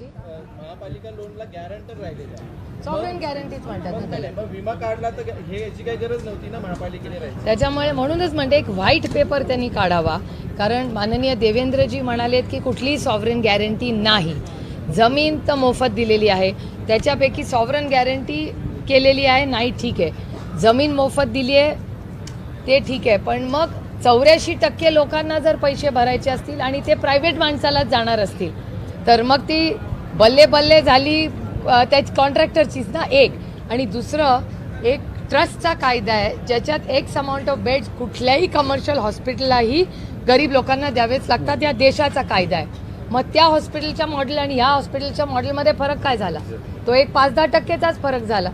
महापालिका लोनला गॅरंटर राहिलेले आहे. सॉव्हरेन गॅरंटीज म्हणतात विमा काढला तर हे याची काही गरज नव्हती ना महापालिकेने त्याच्यामुळे म्हणूनच म्हणते एक व्हाईट पेपर त्यांनी काढावा. कारण माननीय देवेंद्रजी म्हणालेत की कुठलीही सॉव्हरेन गॅरंटी नाही. जमीन तर मोफत दिलेली आहे. त्याच्यापैकी सॉव्हरेन गॅरंटी केलेली आहे नाही ठीक आहे. जमीन मोफत दिली आहे ते ठीक आहे. पण मग चौऱ्याऐंशी टक्के लोकांना जर पैसे भरायचे असतील आणि ते प्रायव्हेट माणसालाच जाणार असतील तर मग ती बल्ले बल्ले झाली त्या कॉन्ट्रॅक्टरचीच ना एक. आणि दुसरं एक ट्रस्टचा कायदा आहे ज्याच्यात एक्स अमाऊंट ऑफ बेड्स कुठल्याही कमर्शियल हॉस्पिटललाही गरीब लोकांना द्यावेच लागतात या देशाचा कायदा आहे. मग त्या हॉस्पिटलच्या मॉडेल आणि ह्या हॉस्पिटलच्या मॉडेलमध्ये फरक काय झाला? तो एक पाच दहा टक्केचाच फरक झाला.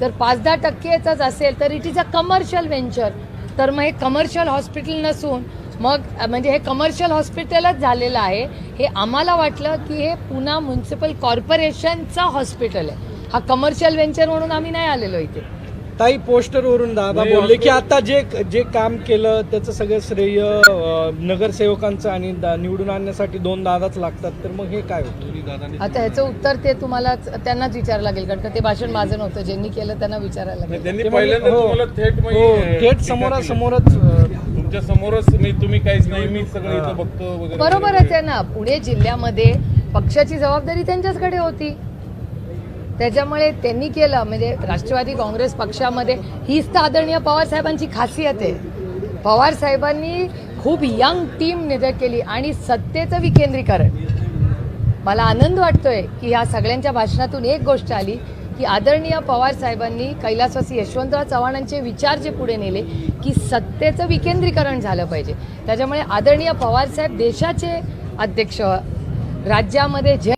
जर पाच दहा टक्केचाच असेल तर it is a commercial venture तर मग हे कमर्शियल हॉस्पिटल नसून मग म्हणजे हे कमर्शियल हॉस्पिटलच झालेलं आहे. हे आम्हाला वाटलं की हे पुणा म्युन्सिपल कॉर्पोरेशनचं हॉस्पिटल आहे. हा कमर्शियल व्हेंचर म्हणून आम्ही नाही आलेलो इथे. ताई पोस्टरवरून दादा बोलले की आता जे जे काम केलं त्याचं सगळं श्रेय नगरसेवकांचं आणि निवडून आणण्यासाठी दोन दादाच लागतात. तर मग हे काय होतं? आता ह्याचं उत्तर ते तुम्हाला त्यांनाच विचारायला लागेल कारण का ते भाषण माझं नव्हतं. ज्यांनी केलं त्यांना विचारायला लागेल. हो. तुम्हाला थेट हो समोरासमोरच तुमच्या समोरच मी तुम्ही काहीच नाही मी सगळं इथं बघतो वगैरे. बरोबरच आहे ना. पुणे जिल्ह्यामध्ये पक्षाची जबाबदारी त्यांच्याचकडे होती. त्याच्यामुळे त्यांनी केलं. म्हणजे राष्ट्रवादी काँग्रेस पक्षामध्ये हीच तर आदरणीय पवार साहेबांची खासियत आहे. पवार साहेबांनी खूप यंग टीम निधक केली आणि सत्तेचं विकेंद्रीकरण. मला आनंद वाटतोय की ह्या सगळ्यांच्या भाषणातून एक गोष्ट आली. की आदरणीय पवार साहेबांनी कैलासवासी यशवंतराव चव्हाणांचे विचार जे पुढे नेले की सत्तेचं विकेंद्रीकरण झालं पाहिजे. त्याच्यामुळे आदरणीय पवार साहेब देशाचे अध्यक्ष राज्यामध्ये जे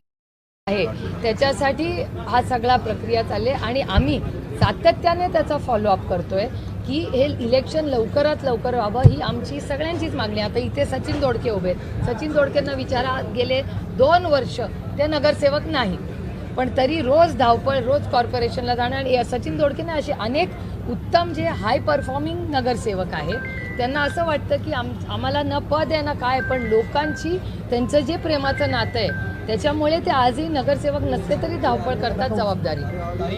आहे त्याच्यासाठी हा सगळा प्रक्रिया चालली आणि आम्ही सातत्याने त्याचा फॉलोअप करतोय की हे इलेक्शन लवकरात लवकर व्हावं ही आमची सगळ्यांचीच मागणी आता इथे सचिन दोडके उभे आहेत. सचिन दोडकेंना विचारा गेले दोन वर्ष ते नगरसेवक नाही. पण तरी रोज धावपळ रोज कॉर्पोरेशनला जाणं आणि या सचिन दोडकेने असे अनेक उत्तम जे हाय परफॉर्मिंग नगरसेवक आहे त्यांना असं वाटतं की आम आम्हाला न पद आहे ना काय पण लोकांची त्यांचं जे प्रेमाचं नातं आहे त्याच्यामुळे ते आजही नगरसेवक नसले तरी धावपळ करतात जबाबदारी.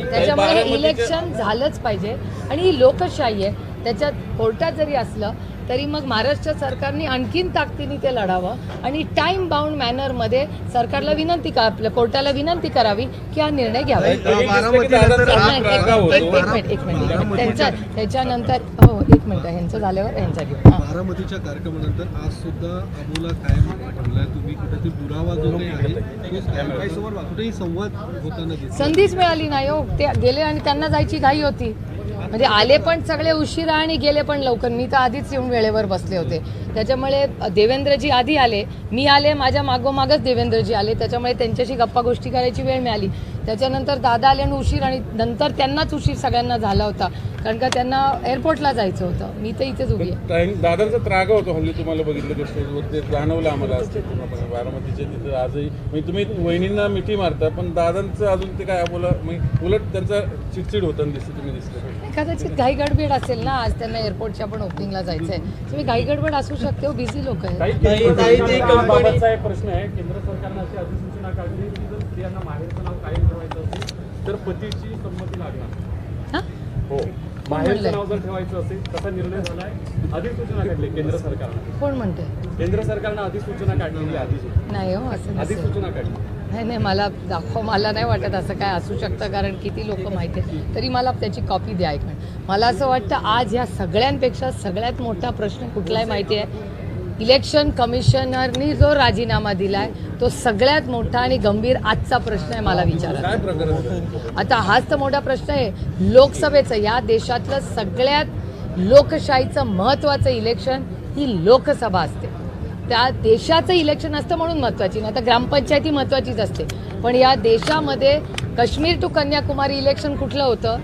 त्याच्यामुळे इलेक्शन झालंच पाहिजे. आणि ही लोकशाही आहे त्याच्यात कोर्टात जरी असलं तरी मग महाराष्ट्र सरकारने आणखीन ताकदीने ते लढावं आणि टाइम बाउंड मॅनरमध्ये सरकारला विनंती का आपल्या कोर्टाला विनंती करावी की हा निर्णय घ्यावा. एक मिनिट, त्यांच्या त्याच्यानंतर हो एक मिनिट ह्यांचं झाल्यावर ह्यांचा घेऊ. हां. बारामतीच्या कार्यक्रमानंतर आज सुद्धा अबोला कायम ठेवलाय तुम्ही. कुठेतरी दुरावा जो काही आहे कुठेही संवाद होताना संधीच मिळाली नाही हो. ते गेले आणि त्यांना जायची घाई होती. म्हणजे आले पण सगळे उशिरा आणि गेले पण लवकर. मी तर आधीच येऊन वेळेवर बसले होते. त्याच्यामुळे देवेंद्रजी आधी आले. मी आले माझ्या मागोमागच देवेंद्रजी आले. त्याच्यामुळे त्यांच्याशी गप्पा गोष्टी करायची वेळ मिळाली. त्याच्यानंतर दादा आले आणि उशीर आणि नंतर त्यांनाच उशीर सगळ्यांना झाला होता. कारण का त्यांना एअरपोर्टला जायचं होतं. मी तर इथेच उभी आहे. दादांचा त्राग होतो हल्ली तुम्हाला बघितलं गोष्ट ते जाणवलं आम्हाला आज ते पूर्णपणे बारामतीचे तिथं आजही म्हणजे तुम्ही वहिनींना मिठी मारता पण दादांचं अजून ते काय बोला म्हणजे उलट त्यांचा चिडचिड होताना दिसते तुम्ही दिसलं. कदाचित घाई गडबड असेल ना आज त्यांना एअरपोर्टच्या पण ओपनिंगला जायचं आहे तुम्ही घाई गडबड असू शकते हो बिझी लोक आहेत. प्रश्न आहे. केंद्र सरकारनं अशी अधिसूचना काढली की जर स्त्रियांना माहेरचं नाव कायम ठेवायचं असेल तर पतीची संमती लागणार. हां? नाव जर ठेवायचं असेल तसा निर्णय झालाय. अधिसूचना काढली केंद्र सरकारनं. कोण म्हणते केंद्र सरकारनं अधिसूचना काढलेली नाही हो असं. अधिसूचना काढली. नाही नाही मला दाखव मला नाही वाटत असं काय असू शकतं कारण किती लोक माहिती आहे तरी मला त्याची कॉपी द्या एक मिनिट मला असं वाटतं आज ह्या सगळ्यांपेक्षा सगळ्यात मोठा प्रश्न कुठला आहे माहिती आहे? इलेक्शन कमिशनरनी जो राजीनामा दिलाय तो सगळ्यात मोठा आणि गंभीर आजचा प्रश्न आहे मला होता? आता हाच तर मोठा प्रश्न आहे. लोकसभेचं या देशातलं सगळ्यात लोकशाहीचं महत्त्वाचं इलेक्शन ही लोकसभा असते. त्या देशाचं इलेक्शन असतं म्हणून महत्त्वाची नाही तर ग्रामपंचायती महत्त्वाचीच असते. पण या देशामध्ये काश्मीर टू कन्याकुमारी इलेक्शन कुठलं होतं?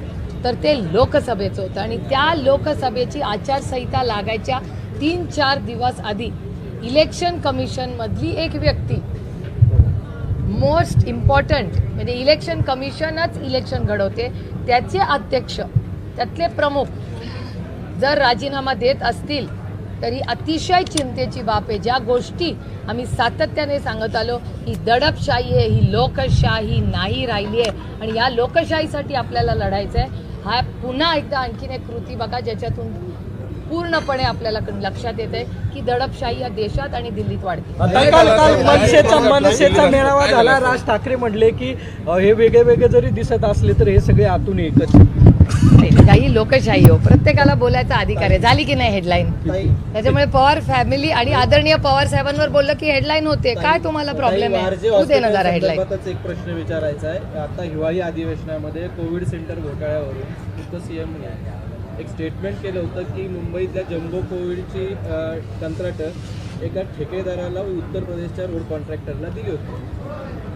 तर ते लोकसभेचं होतं. आणि त्या लोकसभेची आचारसंहिता लागायच्या तीन चार दिवस आधी इलेक्शन कमिशनमधली एक व्यक्ती मोस्ट इम्पॉर्टंट म्हणजे इलेक्शन कमिशनच इलेक्शन घडवते त्याचे अध्यक्ष त्यातले प्रमुख जर राजीनामा देत असतील तरी अतिशय चिंतेची बाब आहे. ज्या गोष्टी आम्ही सातत्याने सांगत आलो ही दडपशाही आहे ही लोकशाही नाही राहिली आहे. आणि या लोकशाहीसाठी आपल्याला लढायचं आहे हा पुन्हा एकदा आणखीन एक कृती बघा ज्याच्यातून पूर्णपणे आपल्याला लक्षात येत आहे की दडपशाही या देशात आणि दिल्लीत वाढते. आता काल काल मनसेचा मनसेचा मेळावा झाला. राज ठाकरे म्हणले की हे वेगळे वेगळे जरी दिसत असले तर हे सगळे आतून एकच. काही लोकशाही हो. प्रत्येकाला बोलायचा अधिकार आहे. झाली की नाही हेडलाईन त्याच्यामुळे पवार फॅमिली आणि आदरणीय पवार साहेबांवर बोललं की हेडलाईन होते. काय तुम्हाला प्रॉब्लेम आहे? वारजे तू दे ना हॉस्पिटल जरा हेडलाईन एक प्रश्न विचारायचा आहे. आता हिवाळी अधिवेशनामध्ये कोविड सेंटर घोटाळ्यावरून सीएम एक स्टेटमेंट केलं होतं की मुंबईतल्या जम्बो कोविडची कंत्राटं एका ठेकेदाराला उत्तर प्रदेशच्या रोड कॉन्ट्रॅक्टरला दिली होती.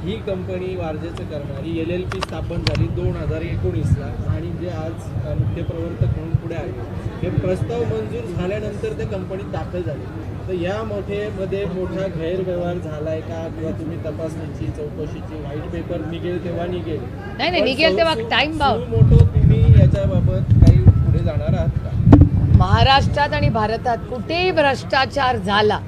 ही कंपनी वारजेचं करणारी. एल एल पी स्थापन झाली दोन हजार एकोणीसला आणि जे आज मुख्य प्रवर्तक म्हणून पुढे आले. हे प्रस्ताव मंजूर झाल्यानंतर ते कंपनीत दाखल झाले. तर या मोठेमध्ये मोठा गैरव्यवहार झालाय का? किंवा तुम्ही तपासणीची चौकशीची व्हाईट पेपर निघेल तेव्हा निघेल. नाही, पण निघेल तेव्हा bound. सुमोटो तुम्ही याच्याबाबत काही पुढे जाणार आहात का? महाराष्ट्रात आणि भारतात कुठेही भ्रष्टाचार झाला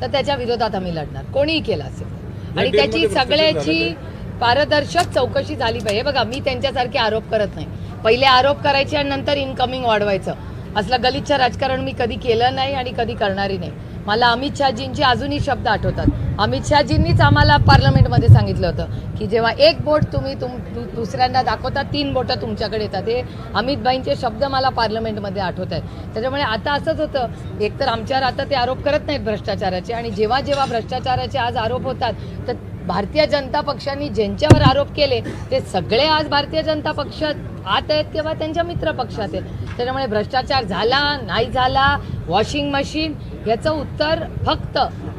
तर त्याच्या विरोधात आम्ही लढणार. कोणीही केला असेल. आणि त्याची सगळ्याची पारदर्शक चौकशी झाली पाहिजे. बघा मी त्यांच्यासारखे आरोप करत नाही. पहिले आरोप करायचे आणि नंतर इनकमिंग वाढवायचं. असलं गलिच्छ राजकारण मी कधी केलं नाही आणि कधी करणारी नाही. मला अमित शहाजींचे अजूनही शब्द आठवतात. अमित शहाजींनीच आम्हाला पार्लमेंटमध्ये सांगितलं होतं की जेव्हा एक बोट तुम्ही तुम दुसऱ्यांना दुसऱ्यांदा दाखवता तीन बोटं तुमच्याकडे येतात. हे अमितबाईंचे शब्द मला पार्लमेंटमध्ये आठवत आहेत. त्याच्यामुळे आता असंच होतं. एकतर आमच्यावर आता ते आरोप करत नाहीत भ्रष्टाचाराचे आणि जेव्हा जेव्हा भ्रष्टाचाराचे आज आरोप होतात तर भारतीय जनता पक्षाने ज्यांच्यावर आरोप केले ते सगळे आज भारतीय जनता पक्षात आत आहेत किंवा त्यांच्या मित्र पक्षात आहेत. त्याच्यामुळे भ्रष्टाचार झाला नाही झाला वॉशिंग मशीन याचं उत्तर फक्त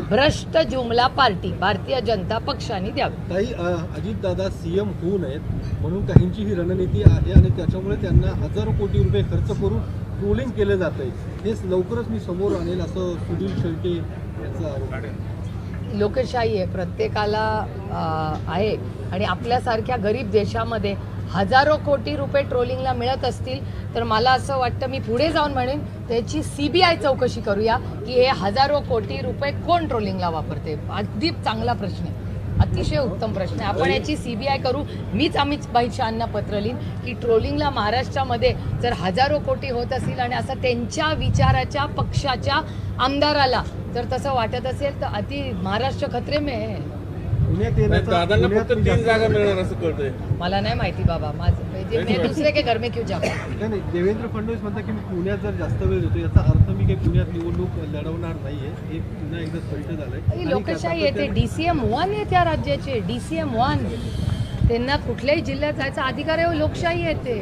भ्रष्ट जुमला पार्टी भारतीय जनता पक्षाने द्यावी. काही अजित दादा सीएम होऊ नयेत म्हणून काहींची ही रणनीती आहे आणि त्याच्यामुळे त्यांना हजारो कोटी रुपये खर्च करून ट्रोलिंग केलं जात आहे हेच लवकरच मी समोर आणेल असं सुनील शेळके यांचा आरोप. आहे लोकशाही आहे प्रत्येकाला आहे. आणि आपल्यासारख्या गरीब देशामध्ये हजारो कोटी रुपये ट्रोलिंगला मिळत असतील तर मला असं वाटतं मी पुढे जाऊन म्हणेन त्याची सी बी आय चौकशी करूया की हे हजारो कोटी रुपये कोण ट्रोलिंगला वापरते? अगदी चांगला प्रश्न आहे. अतिशय उत्तम प्रश्न आहे. आपण याची सी बी आय करू मीच अमित भाई शहांना पत्र लिहीन की ट्रोलिंगला महाराष्ट्रामध्ये जर हजारो कोटी होत असतील आणि असं त्यांच्या विचाराच्या पक्षाच्या आमदाराला जर तसं वाटत असेल तर अति महाराष्ट्र खतरे में आहे पुण्यात येण्याचा दादांना फक्त तीन जागा मिळणार असं कळतंय. मला नाही माहिती बाबा माझं म्हणजे मी दुसरे के घर में क्यों जाऊ नाही नाही देवेंद्र फडणवीस म्हणतात की मी पुण्यात जर जास्त वेळ देतो याचा अर्थ मी काही पुण्यात निवडणूक लढवणार नाहीये. हे पुन्हा एकदा स्पष्ट झालंय. ही आणि लोकशाही येते सातत्याने- डीसीएम वन आहे त्या राज्याचे डीसीएम वन त्यांना कुठल्याही जिल्ह्यात जायचा अधिकार आहे हो, लोकशाही येते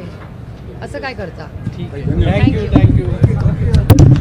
असं काय करता? Thank you thank you